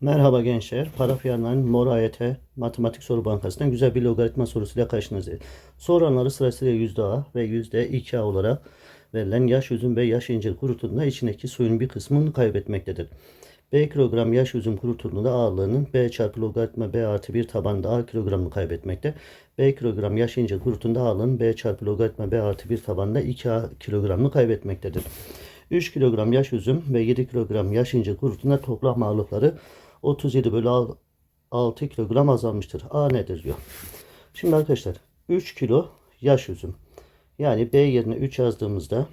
Merhaba gençler. Parafiyanların Mor AYT Matematik Soru Bankası'ndan güzel bir logaritma sorusuyla karşınızdayız. Sorulanları sırasıyla %A ve %2A olarak verilen yaş üzüm ve yaş incir kurutuduğunda içindeki suyun bir kısmını kaybetmektedir. B kilogram yaş üzüm kurutuduğunda ağırlığının B çarpı logaritma B artı 1 tabanında A kilogramını kaybetmekte. B kilogram yaş incir kurutuduğunda ağırlığının B çarpı logaritma B artı 1 tabanında 2A kilogramını kaybetmektedir. 3 kilogram yaş üzüm ve 7 kilogram yaş incir kurutuğunda toplam ağırlıkları 37 bölü 6 kilogram azalmıştır. A nedir diyor. Şimdi arkadaşlar 3 kilo yaş üzüm. Yani B yerine 3 yazdığımızda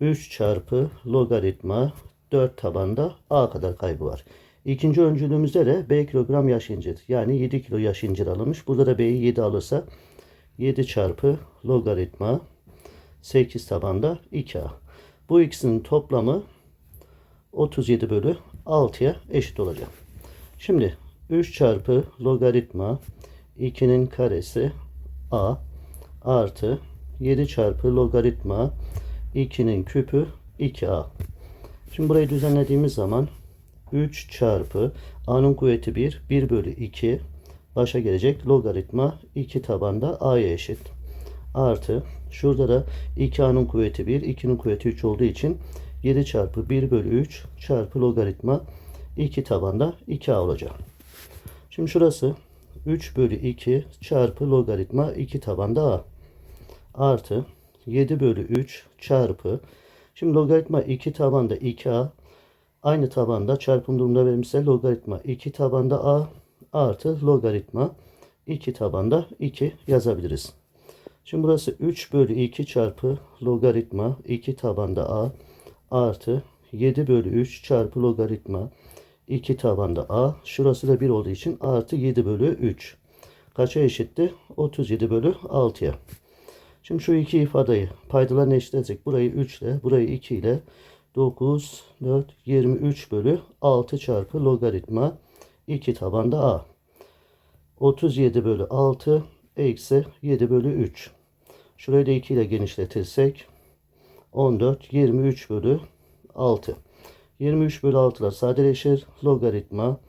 3 çarpı logaritma 4 tabanda A kadar kaybı var. İkinci öncülümüzde de B kilogram yaş incir. Yani 7 kilo yaş incir alınmış. Burada da B'yi 7 alırsa 7 çarpı logaritma 8 tabanda 2A. Bu ikisinin toplamı 37 bölü 6'ya eşit olacak. Şimdi 3 çarpı logaritma 2'nin karesi a artı 7 çarpı logaritma 2'nin küpü 2a. Şimdi burayı düzenlediğimiz zaman 3 çarpı a'nın kuvveti 1, 1 bölü 2 başa gelecek logaritma 2 tabanda a'ya eşit. Artı şurada da 2a'nın kuvveti 1, 2'nin kuvveti 3 olduğu için 7 çarpı 1 bölü 3 çarpı logaritma 2 tabanda 2a olacak. Şimdi şurası 3 bölü 2 çarpı logaritma 2 tabanda a artı 7 bölü 3 çarpı şimdi logaritma 2 tabanda 2a aynı tabanda çarpım durumunda verilmişse logaritma 2 tabanda a artı logaritma 2 tabanda 2 yazabiliriz. Şimdi burası 3 bölü 2 çarpı logaritma 2 tabanda a artı 7 bölü 3 çarpı logaritma 2 tabanda a. Şurası da 1 olduğu için artı 7 bölü 3. Kaça eşitti? 37 bölü 6'ya. Şimdi şu iki ifadeyi paydalarına eşitleyecek. Burayı 3 ile burayı 2 ile 9, 4, 23 bölü 6 çarpı logaritma 2 tabanda a. 37 bölü 6 eksi 7 bölü 3. Şurayı da 2 ile genişletirsek 14, 23 bölü 6. 23 bölü 6'lar sadeleşir. Logaritma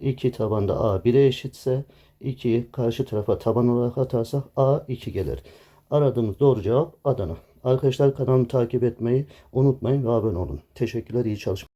2 tabanda a 1'e eşitse 2'yi karşı tarafa taban olarak atarsak a 2 gelir. Aradığımız doğru cevap Adana. Arkadaşlar kanalımı takip etmeyi unutmayın ve abone olun. Teşekkürler, iyi çalışmalar.